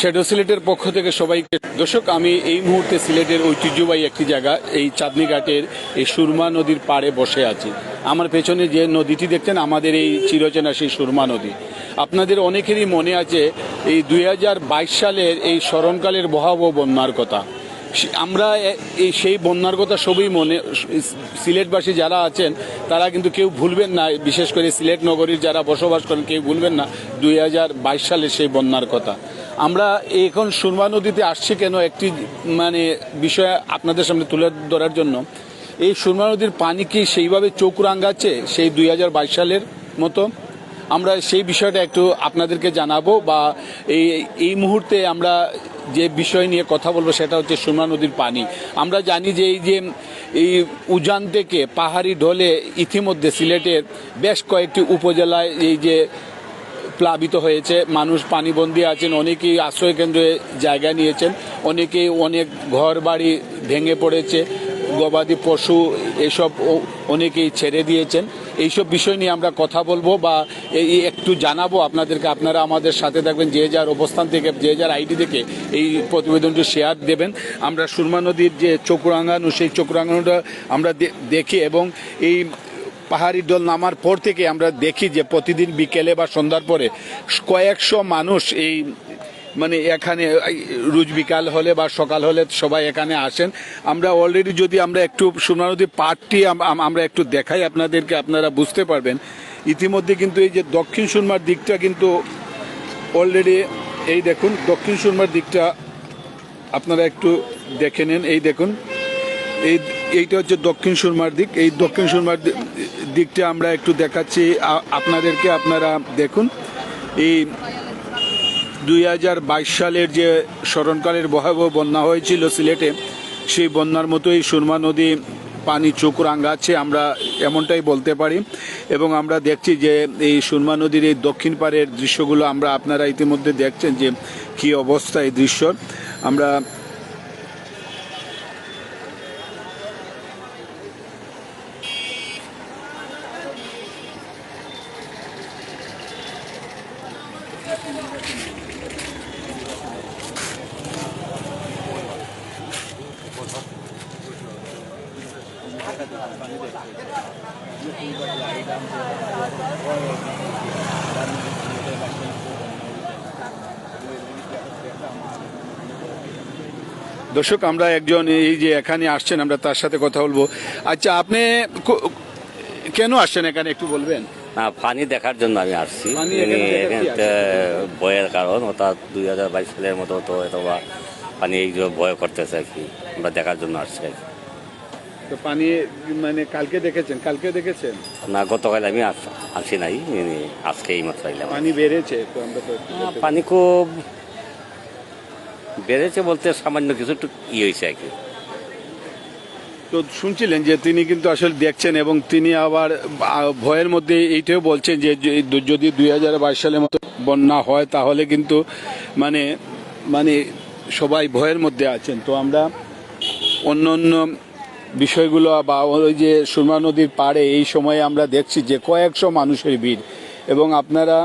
Shadow সিলেটের পক্ষ থেকে সবাইকে দর্শক, আমি এই মুহূর্তে সিলেটের ঐতিহ্যবাহী একটি জায়গা, এই চাঁদনি ঘাটের এই সুরমা নদীর পাড়ে বসে আছি। আমার পেছনে যে নদীটি দেখছেন আমাদের এই চিরচেনা সেই সুরমা নদী। আপনাদের অনেকেরই মনে আছে, এই দুই হাজার বাইশ সালের এই স্মরণকালের ভয়াবহ বন্যার কথা। আমরা এই সেই বন্যার কথা সবই মনে, সিলেটবাসী যারা আছেন, তারা কিন্তু কেউ ভুলবেন না, বিশেষ করে সিলেট নগরীর যারা বসবাস করেন, কেউ ভুলবেন না, দুই হাজার বাইশ সালের সেই বন্যার কথা। আমরা এখন সুরমা নদীতে আসছি কেন একটি মানে বিষয় আপনাদের সামনে তুলে ধরার জন্য। এই সুরমা নদীর পানি কি সেইভাবে চোখ রাঙাচ্ছে সেই দুই হাজার বাইশ সালের মতো? আমরা সেই বিষয়টা একটু আপনাদেরকে জানাব বা এই এই মুহূর্তে আমরা যে বিষয় নিয়ে কথা বলব সেটা হচ্ছে সুরমা নদীর পানি। আমরা জানি যে এই যে, এই উজান থেকে পাহাড়ি ঢলে ইতিমধ্যে সিলেটের বেশ কয়েকটি উপজেলায় এই যে প্লাবিত হয়েছে। মানুষ পানিবন্দী আছেন, অনেকেই আশ্রয় কেন্দ্রে জায়গা নিয়েছেন, অনেকেই অনেক ঘর বাড়ি ভেঙে পড়েছে, গবাদি পশু এসব অনেকেই ছেড়ে দিয়েছেন। এইসব বিষয় নিয়ে আমরা কথা বলব বা এই একটু জানাব আপনাদেরকে। আপনারা আমাদের সাথে থাকবেন, যে যার অবস্থান থেকে, যে যার আইডি থেকে এই প্রতিবেদনটি শেয়ার দেবেন। আমরা সুরমা নদীর যে চোখরাঙ্গানো সেই চোখরাঙ্গানোটা আমরা দেখি এবং এই পাহাড়ি দল নামার পর থেকে আমরা দেখি যে প্রতিদিন বিকেলে বা সন্ধ্যার পরে কয়েকশো মানুষ এই মানে এখানে রোজ বিকাল হলে বা সকাল হলে সবাই এখানে আসেন। আমরা অলরেডি যদি আমরা একটু সোনা আম- আম- আমরা একটু দেখাই আপনাদেরকে, আপনারা বুঝতে পারবেন। ইতিমধ্যে কিন্তু এই যে দক্ষিণ সুরমার দিকটা কিন্তু অলরেডি এই দেখুন, দক্ষিণ সুরমার দিকটা আপনারা একটু দেখে নেন। এই দেখুন এই এইটা হচ্ছে দক্ষিণ সুরমার দিক। এই দক্ষিণ সুরমার দিকটা আমরা একটু দেখাচ্ছি। আপনাদেরকে আপনারা দেখুন। এই দুই হাজার বাইশ সালের যে স্মরণকালের ভয়াবহ বন্যা হয়েছিল সিলেটে, সেই বন্যার মতোই সুরমা নদী পানি চোখ রাঙাচ্ছে, আমরা এমনটাই বলতে পারি। এবং আমরা দেখছি যে এই সুরমা নদীর এই দক্ষিণ পাড়ের দৃশ্যগুলো আমরা আপনারা ইতিমধ্যে দেখছেন যে কি অবস্থা এই দৃশ্য। আমরা দর্শক, আমরা একজন এই যে এখানে আসছেন, আমরা তার সাথে কথা বলব। আচ্ছা আপনি কেন আসছেন এখানে? একটু বলবেন। না পানি দেখার জন্য আমি আসছি। ভয়ের কারণ অর্থাৎ দুই হাজার বাইশ সালের মতো তো অথবা পানি এই যে ভয় করতেছে আর কি আমরা দেখার জন্য আসছি আর কি। তো পানি মানে কালকে দেখেছেন? কালকে দেখেছেন? না গতকাল আমি আস- নাই আজকে এই মাত্র এলাম পানি বেড়েছে তো আমরা তো পানি খুব বেড়েছে বলতে সামান্য কিছু একটু ই হয়েছে আর কি। তো শুনছিলেন যে তিনি কিন্তু আসলে দেখছেন এবং তিনি আবার ভয়ের মধ্যে এইটাও বলছেন যে, যদি দুই হাজার বাইশ সালের মতো বন্যা হয় তাহলে কিন্তু মানে মানে সবাই ভয়ের মধ্যে আছেন। তো আমরা অন্য অন্য বিষয়গুলো বা ওই যে সুরমা নদীর পাড়ে এই সময়ে আমরা দেখছি যে কয়েকশো মানুষের ভিড় এবং আপনারা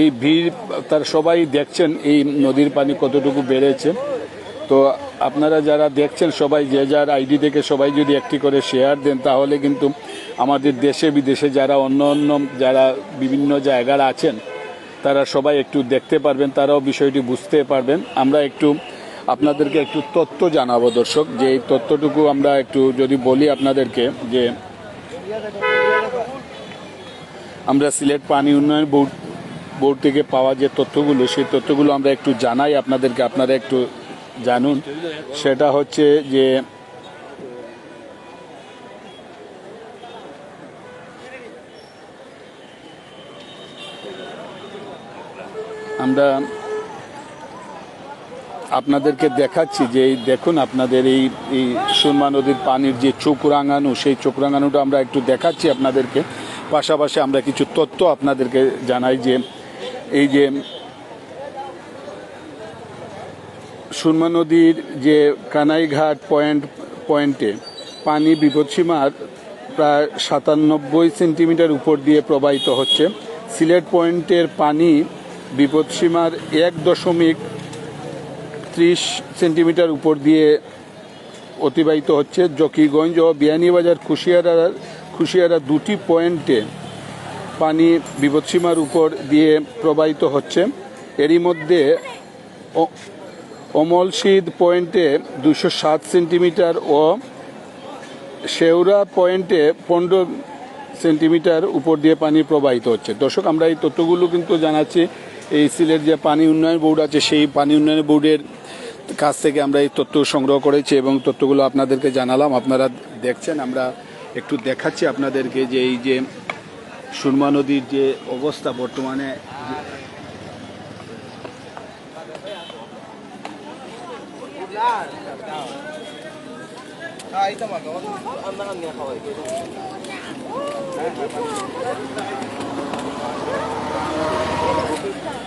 এই ভিড় তার সবাই দেখছেন এই নদীর পানি কতটুকু বেড়েছে। তো আপনারা যারা দেখছেন, সবাই যে যার আইডি থেকে সবাই যদি একটি করে শেয়ার দেন, তাহলে কিন্তু আমাদের দেশে বিদেশে যারা অন্য অন্য যারা বিভিন্ন জায়গার আছেন, তারা সবাই একটু দেখতে পারবেন, তারাও বিষয়টি বুঝতে পারবেন। আমরা একটু আপনাদেরকে একটু তথ্য জানাব দর্শক, যে এই তথ্যটুকু আমরা একটু যদি বলি আপনাদেরকে, যে আমরা সিলেট পানি উন্নয়ন বোর্ড বোর্ড থেকে পাওয়া যে তথ্যগুলো, সেই তথ্যগুলো আমরা একটু জানাই আপনাদেরকে, আপনারা একটু জানুন, সেটা হচ্ছে যে আমরা আপনাদেরকে দেখাচ্ছি যে এই দেখুন আপনাদের এই এই সুরমা নদীর পানির যে চোখ রাঙানো সেই চোখ রাঙানোটা আমরা একটু দেখাচ্ছি আপনাদেরকে। পাশাপাশি আমরা কিছু তথ্য আপনাদেরকে জানাই যে এই যে সুরমা নদীর যে কানাইঘাট পয়েন্ট, পয়েন্টে পানি বিপদসীমার প্রায় সাতানব্বই সেন্টিমিটার উপর দিয়ে প্রবাহিত হচ্ছে। সিলেট পয়েন্টের পানি বিপদসীমার এক দশমিক ত্রিশ সেন্টিমিটার উপর দিয়ে অতিবাহিত হচ্ছে। জকিগঞ্জ ও বিয়ানীবাজার কুশিয়ারা কুশিয়ারা দুটি পয়েন্টে পানি বিপদসীমার উপর দিয়ে প্রবাহিত হচ্ছে। এরই মধ্যে অমলশীদ পয়েন্টে দুশো সাত সেন্টিমিটার ও শেওরা পয়েন্টে পনেরো সেন্টিমিটার উপর দিয়ে পানি প্রবাহিত হচ্ছে। দর্শক, আমরা এই তথ্যগুলো কিন্তু জানাচ্ছি। এই সিলেট যে পানি উন্নয়ন বোর্ড আছে, সেই পানি উন্নয়ন বোর্ডের কাছ থেকে আমরা এই তথ্য সংগ্রহ করেছি এবং তথ্যগুলো আপনাদেরকে জানালাম। আপনারা দেখছেন, আমরা একটু দেখাচ্ছি আপনাদেরকে যে এই যে সুরমা নদীর যে অবস্থা বর্তমানে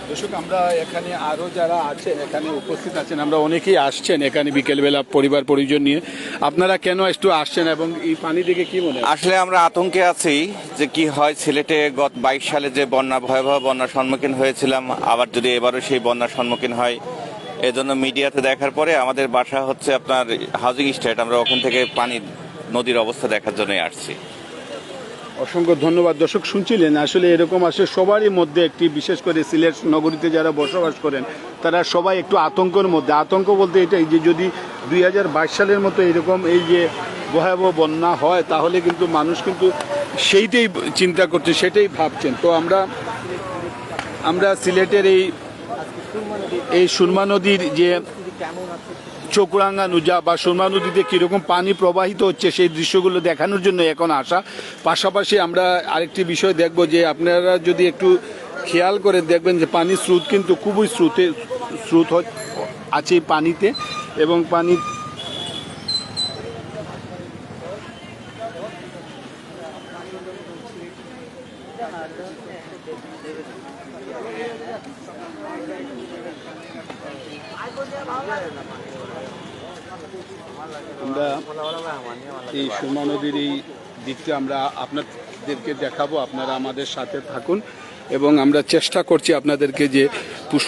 দর্শক, আমরা এখানে আরও যারা আছেন, এখানে উপস্থিত আছেন, আমরা অনেকেই আসছেন এখানে বিকেলবেলা পরিবার, পরিজন নিয়ে। আপনারা কেন একটু আসছেন এবং এই পানি দেখে কি মনে আসলে আমরা আতঙ্কে আছি যে কি হয় সিলেটে গত বাইশ সালে যে বন্যা, ভয়াবহ বন্যার সম্মুখীন হয়েছিলাম, আবার যদি এবারও সেই বন্যার সম্মুখীন হয় এজন্য মিডিয়াতে দেখার পরে আমাদের বাসা হচ্ছে আপনার হাউজিং স্টেট। আমরা ওখান থেকে পানি নদীর অবস্থা দেখার জন্যই আসছি। অসংখ্য ধন্যবাদ। দর্শক, শুনছিলেন? আসলে এরকম আসলে সবারই মধ্যে একটি, বিশেষ করে সিলেট নগরীতে যারা বসবাস করেন, তারা সবাই একটু আতঙ্কের মধ্যে। আতঙ্ক বলতে এটাই যে, যদি দুই হাজার বাইশ সালের মতো এরকম এই যে ভয়াবহ বন্যা হয়, তাহলে কিন্তু মানুষ কিন্তু সেইটাই চিন্তা করছে, সেটাই ভাবছেন। তো আমরা আমরা সিলেটের এই এই সুরমা নদীর যে চোকরাঙ্গা নুজা বা সুরমা নদীতে কীরকম পানি প্রবাহিত হচ্ছে সেই দৃশ্যগুলো দেখানোর জন্য এখন আসা। পাশাপাশি আমরা আরেকটি বিষয় দেখব যে আপনারা যদি একটু খেয়াল করে দেখবেন যে পানির স্রোত কিন্তু খুবই স্রোতে, স্রোত আছে পানিতে এবং পানি আমরা এই সুরমা নদীর এই দিকটা আমরা আপনাদেরকে দেখাবো, আপনারা আমাদের সাথে থাকুন এবং আমরা চেষ্টা করছি আপনাদেরকে যে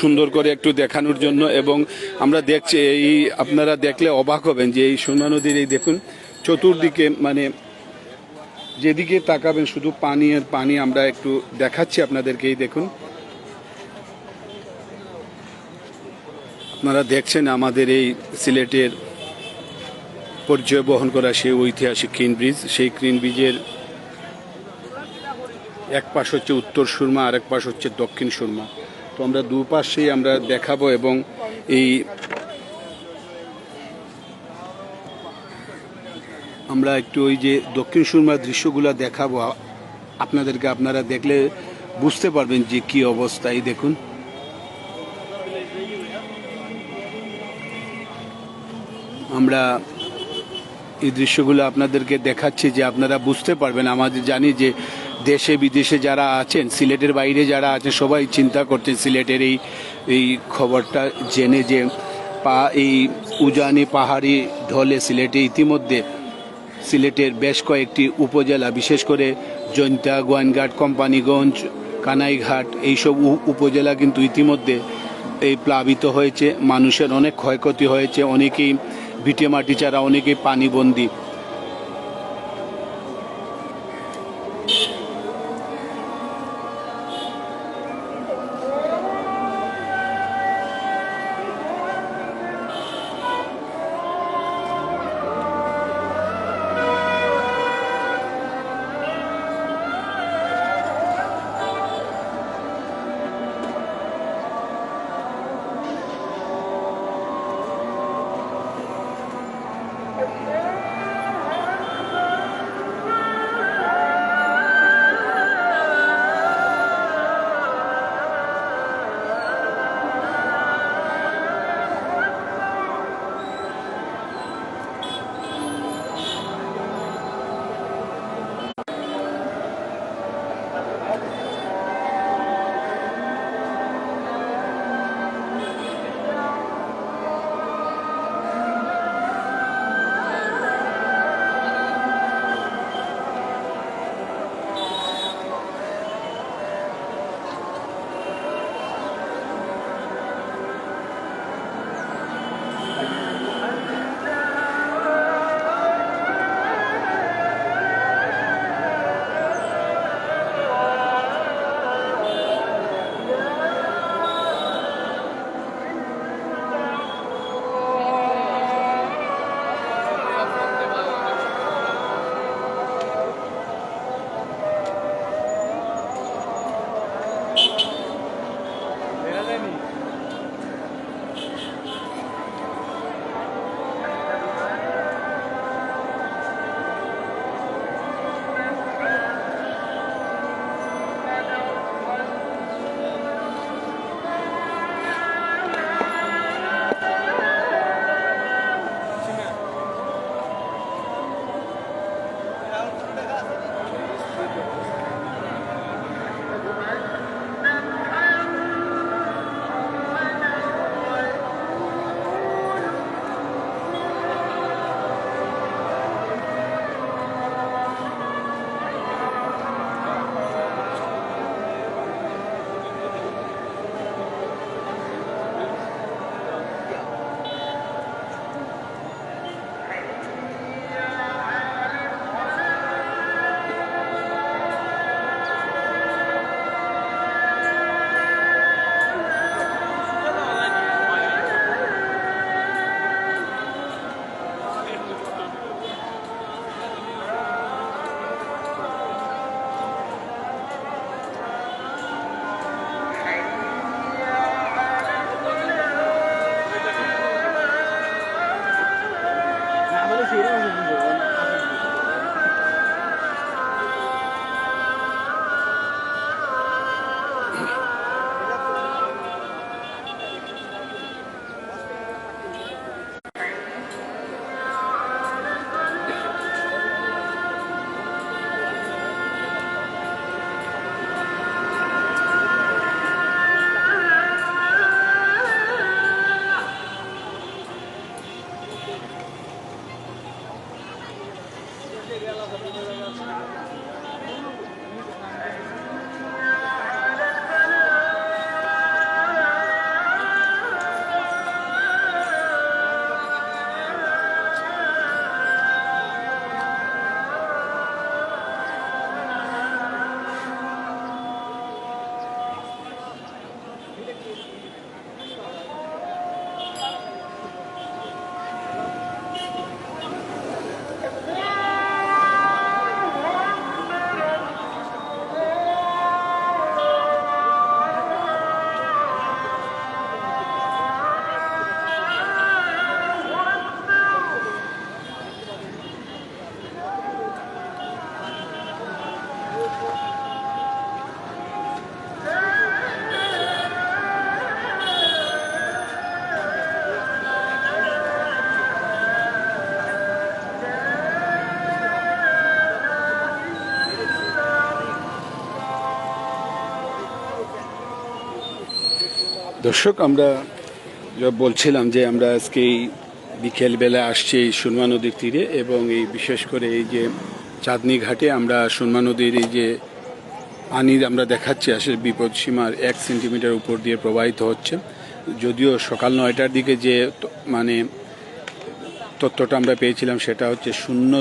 সুন্দর করে একটু দেখানোর জন্য এবং আমরা দেখছি এই আপনারা দেখলে অবাক হবেন যে এই সুরমা নদীর এই দেখুন, চতুর্দিকে মানে যেদিকে তাকাবেন শুধু পানি আর পানি আমরা একটু দেখাচ্ছি আপনাদেরকে, এই দেখুন। আপনারা দেখছেন আমাদের এই সিলেটের পরিচয় বহন করা সেই ঐতিহাসিক ক্রিন ব্রিজ। সেই ক্রিন ব্রিজের এক পাশ হচ্ছে উত্তর সুরমা আর এক পাশ হচ্ছে দক্ষিণ সুরমা। তো আমরা দুপাশেই আমরা দেখাবো এবং এই আমরা একটু ওই যে দক্ষিণ সুরমার দৃশ্যগুলো দেখাবো। আপনাদেরকে আপনারা দেখলে বুঝতে পারবেন যে কি অবস্থা। এই দেখুন। আমরা এই দৃশ্যগুলো আপনাদেরকে দেখাচ্ছি যে আপনারা বুঝতে পারবেন। আমাদের জানি যে দেশে, বিদেশে যারা আছেন, সিলেটের বাইরে যারা আছেন, সবাই চিন্তা করছেন সিলেটের এই এই খবরটা জেনে যে পা, এই উজানি পাহাড়ি ঢলে সিলেটে ইতিমধ্যে সিলেটের বেশ কয়েকটি উপজেলা, বিশেষ করে জৈন্তা গোয়াইনঘাট কোম্পানিগঞ্জ, কানাইঘাট, এইসব উপজেলা কিন্তু ইতিমধ্যে এই প্লাবিত হয়েছে। মানুষের অনেক ক্ষয়ক্ষতি হয়েছে। অনেকেই ভিটে টিচাররা অনেকেই পানিবন্দী। দর্শক, আমরা বলছিলাম যে আমরা আজকে এই বিকেলবেলা আসছি এই সুরমা নদীর তীরে এবং এই বিশেষ করে এই যে চাঁদনি ঘাটে আমরা সুরমা নদীর এই যে পানি আমরা দেখাচ্ছি, আসলে বিপদ সীমার এক সেন্টিমিটার উপর দিয়ে প্রবাহিত হচ্ছে। যদিও সকাল নয়টার দিকে যে মানে তথ্যটা আমরা পেয়েছিলাম সেটা হচ্ছে শূন্য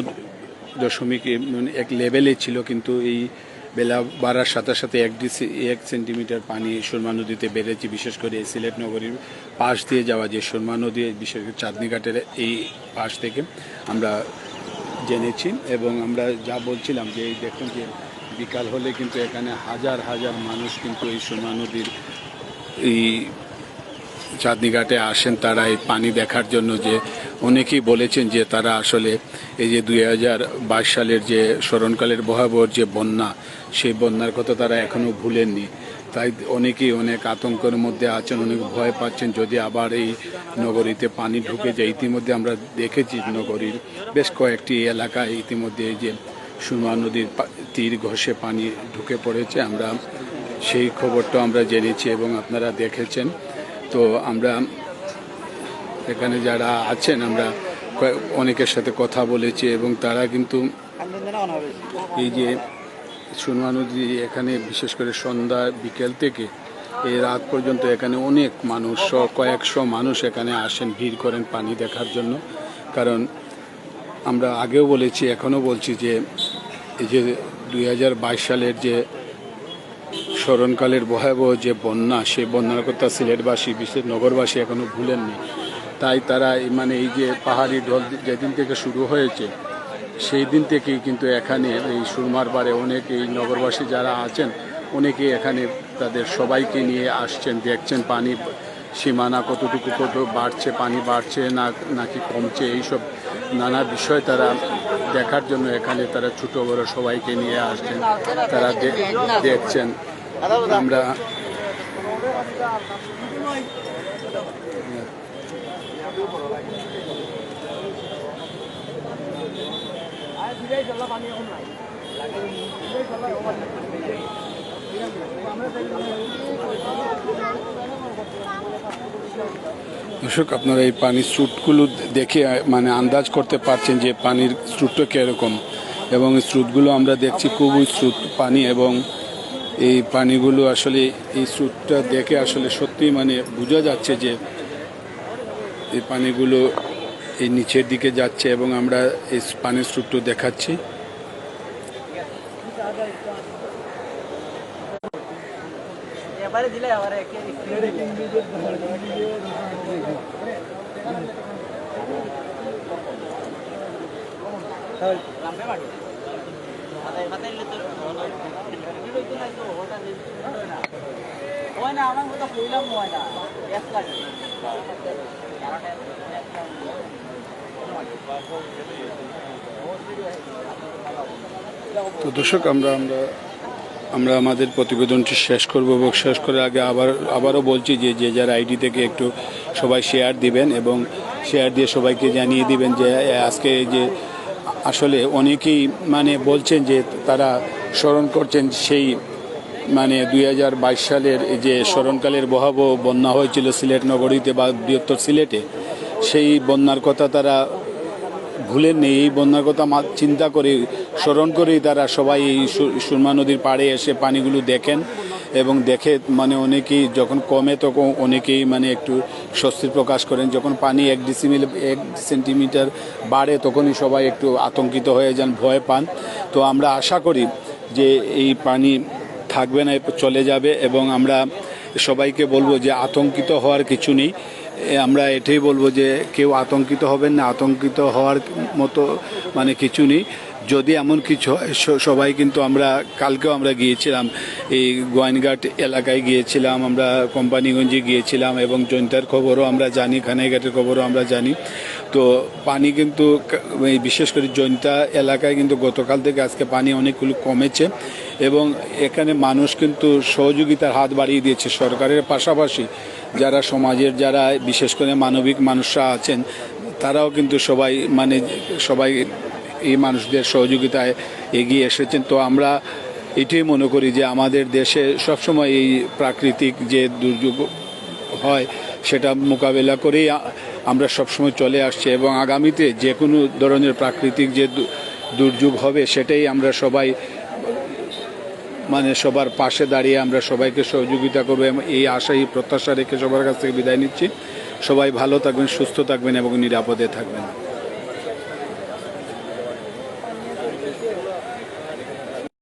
দশমিক মানে এক লেভেলে ছিল, কিন্তু এই বেলা বাড়ার সাথে সাথে এক ডিসি, এক সেন্টিমিটার পানি সুরমা নদীতে বেড়েছে, বিশেষ করে এই সিলেট নগরীর পাশ দিয়ে যাওয়া যে সুরমা নদী, বিশেষ করে চাঁদনীঘাটের এই পাশ থেকে আমরা জেনেছি এবং আমরা যা বলছিলাম যে দেখুন যে বিকাল হলে কিন্তু এখানে হাজার হাজার মানুষ কিন্তু এই সুরমা নদীর এই চাঁদনি ঘাটে আসেন, তারা এই পানি দেখার জন্য যে অনেকেই বলেছেন যে তারা আসলে এই যে দুই হাজার বাইশ সালের যে স্মরণকালের ভয়াবহ যে বন্যা, সেই বন্যার কথা তারা এখনও ভুলেননি। তাই অনেকেই অনেক আতঙ্কের মধ্যে আছেন, অনেক ভয় পাচ্ছেন। যদি আবার এই নগরীতে পানি ঢুকে যায়, ইতিমধ্যে আমরা দেখেছি নগরীর বেশ কয়েকটি এলাকায় ইতিমধ্যে এই যে সুরমা নদীর তীর ঘষে পানি ঢুকে পড়েছে। আমরা সেই খবরটা আমরা জেনেছি এবং আপনারা দেখেছেন। তো আমরা এখানে যারা আছেন, আমরা অনেকের সাথে কথা বলেছি এবং তারা কিন্তু এই যে সুরমা নদী এখানে বিশেষ করে সন্ধ্যা বিকেল থেকে এই রাত পর্যন্ত এখানে অনেক মানুষ কয়েকশো মানুষ এখানে আসেন, ভিড় করেন পানি দেখার জন্য। কারণ আমরা আগেও বলেছি, এখনও বলছি যে এই যে দু হাজার বাইশ সালের যে স্মরণকালের ভয়াবহ যে বন্যা সেই বন্যার কথা সিলেটবাসী, বিশেষ নগরবাসী এখনও ভুলেননি। তাই তারা মানে এই যে পাহাড়ি ঢল যেদিন থেকে শুরু হয়েছে সেই দিন থেকেই কিন্তু এখানে এই সুরমার পাড়ে অনেক, এই নগরবাসী যারা আছেন অনেকেই এখানে তাদের সবাইকে নিয়ে আসছেন, দেখছেন পানি সীমানা কতটুকু কত বাড়ছে, পানি বাড়ছে না, নাকি কমছে, এইসব নানা বিষয় তারা দেখার জন্য এখানে তারা ছোট বড় সবাইকে নিয়ে আসছেন, তারা দেখছেন। আমরা দর্শক, আপনারা এই পানির স্রোতগুলো দেখে মানে আন্দাজ করতে পারছেন যে পানির স্রোতটা কীরকম। এবং এই স্রোতগুলো আমরা দেখছি খুবই স্রোত পানি এবং এই পানিগুলো আসলে এই স্রোতটা দেখে আসলে সত্যি মানে বোঝা যাচ্ছে যে এই পানিগুলো এই নিচের দিকে যাচ্ছে এবং আমরা এই পানির স্রোতটা দেখাচ্ছি। না আমার মতো কইলাম হয়। না তো দর্শক, আমরা আমরা আমরা আমাদের প্রতিবেদনটি শেষ করব এবং শেষ করার আগে আবার আবারও বলছি যে যে যার আইডি থেকে একটু সবাই শেয়ার দিবেন এবং শেয়ার দিয়ে সবাইকে জানিয়ে দিবেন যে, আজকে যে আসলে অনেকেই মানে বলছেন যে তারা স্মরণ করছেন সেই মানে দুই হাজার বাইশ সালের যে স্মরণকালের বহাবহ বন্যা হয়েছিল সিলেট নগরীতে বা বৃহত্তর সিলেটে, সেই বন্যার কথা তারা ভুলেননি এই বন্যার কথা চিন্তা করে, স্মরণ করেই তারা সবাই এই সুরমা নদীর পাড়ে এসে পানিগুলো দেখেন এবং দেখে মানে অনেকেই যখন কমে তখন অনেকেই মানে একটু স্বস্তি প্রকাশ করেন। যখন পানি এক ডিসিমিল এক সেন্টিমিটার বাড়ে তখনই সবাই একটু আতঙ্কিত হয়ে যান, ভয় পান। তো আমরা আশা করি যে এই পানি থাকবে না, চলে যাবে এবং আমরা সবাইকে বলব যে আতঙ্কিত হওয়ার কিছু নেই। আমরা এটাই বলব যে কেউ আতঙ্কিত হবেন না, আতঙ্কিত হওয়ার মতো মানে কিছু নেই। যদি এমন কিছু সবাই কিন্তু আমরা, কালকেও আমরা গিয়েছিলাম, এই গোয়াইনঘাট এলাকায় গিয়েছিলাম, আমরা কোম্পানিগঞ্জে গিয়েছিলাম এবং জৈন্তার খবরও আমরা জানি, খানাইঘাটের খবরও আমরা জানি। তো পানি কিন্তু বিশেষ করে জৈন্তা এলাকায় কিন্তু গতকাল থেকে আজকে পানি অনেকগুলো কমেছে। এবং এখানে মানুষ কিন্তু সহযোগিতার হাত বাড়িয়ে দিয়েছে সরকারের পাশাপাশি। যারা সমাজের যারা বিশেষ করে মানবিক মানুষরা আছেন, তারাও কিন্তু সবাই মানে সবাই এই মানুষদের সহযোগিতায় এগিয়ে এসেছেন। তো আমরা এটাই মনে করি যে আমাদের দেশে সবসময় এই প্রাকৃতিক যে দুর্যোগ হয়, সেটা মোকাবেলা করেই আমরা সবসময় চলে আসছি এবং আগামীতে যে কোনো ধরনের প্রাকৃতিক যে দুর্যোগ হবে, সেটাই আমরা সবাই মানে সবার পাশে দাঁড়িয়ে আমরা সবাইকে সহযোগিতা করব এই আশায় প্রত্যাশা রেখে সবার কাছ থেকে বিদায় নিচ্ছি। সবাই ভালো থাকবেন, সুস্থ থাকবেন এবং নিরাপদে থাকবেন।